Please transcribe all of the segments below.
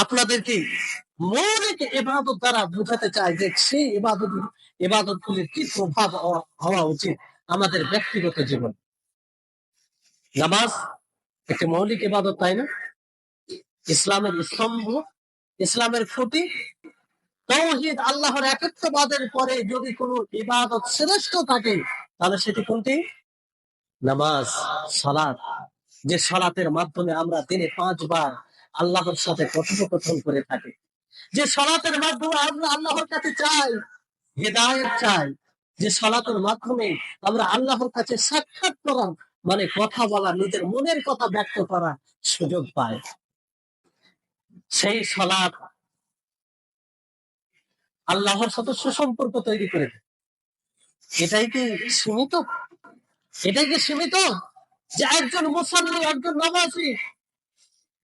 আপনাদেরকে মৌলিক এবাদত দ্বারা বোঝাতে চাই যে সেই এবাদত এবাদত গুলির কি প্রভাব হওয়া- উচিত আমাদের ব্যক্তিগত জীবন? নামাজ একটি মৌলিক ইবাদত, তাই না? ইসলামের স্তম্ভ, ইসলামের খুঁটি, তৌহিদ আল্লাহর একত্ববাদের পরে যদি কোনো ইবাদত শ্রেষ্ঠ থাকে, তাহলে সেটি কোনটি? নামাজ, সালাত। যে সালাতের মাধ্যমে আমরা দিনে পাঁচবার আল্লাহর সাথে কথোপকথন করে থাকি। যে সালাতের মাধ্যমে আমরা আল্লাহর কাছে চাই, হেদায়ত চাই, যে সালাতের মাধ্যমে আমরা আল্লাহর কাছে সাক্ষাৎ করা মানে কথা বলা নিজের মনের কথা ব্যক্ত করা সুযোগ পাই। সেই সালাত আল্লাহর সাথে সুসম্পর্ক তৈরি করে। এটাই কি সীমিত? এটাই কি সীমিত? যে একজন মুসল্লি, একজন নামাজি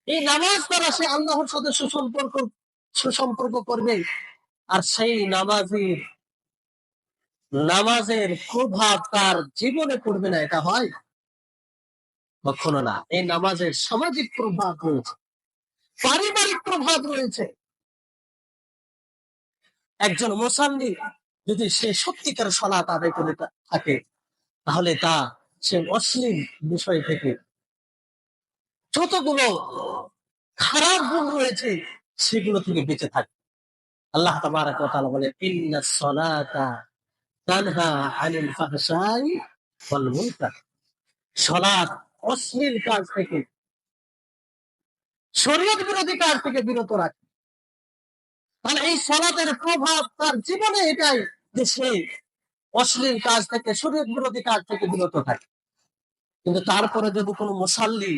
এই নামাজ দ্বারা সে আল্লাহর সাথে সুসম্পর্ক সুসম্পর্ক করবে। আর সেই নামাজির, নামাজের প্রভাব তার জীবনে পড়বে না, এটা হয়? কখনো না। এই নামাজের সামাজিক প্রভাব রয়েছে। পারিবারিক প্রভাব রয়েছে। একজন মুসাল্লি যদি সে সত্যিকার সলাৎ আদায় করে থাকে, তাহলে তা সে অশ্লীল বিষয় থেকে যতগুলো খারাপ গুণ রয়েছে, সেগুলো থেকে বেঁচে থাকে। আল্লাহ ওয়া তাআলা বলে অশ্লীল কাজ থেকে, শরীয়ত বিরোধী কাজ থেকে বিরত রাখে। তাহলে এই সলাতের প্রভাব তার জীবনে এটাই যে সে অশ্লীল কাজ থেকে, শরীয়ত বিরোধী কাজ থেকে বিরত থাকে। কিন্তু তারপরে যদি কোনো মুসাল্লি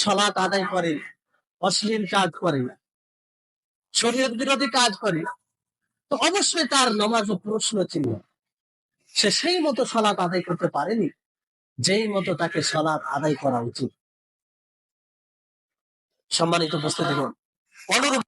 সলাত আদায় করে, অশ্লীল কাজ করে, শরীয়ত বিরোধী কাজ করে। তো অবশ্যই তার নামাজ প্রশ্ন ছিল, সে সেই মতো সলাৎ আদায় করতে পারেনি, যেই মতো তাকে সলাৎ আদায় করা উচিত। সম্মানিত উপস্থিতি অনুরূপ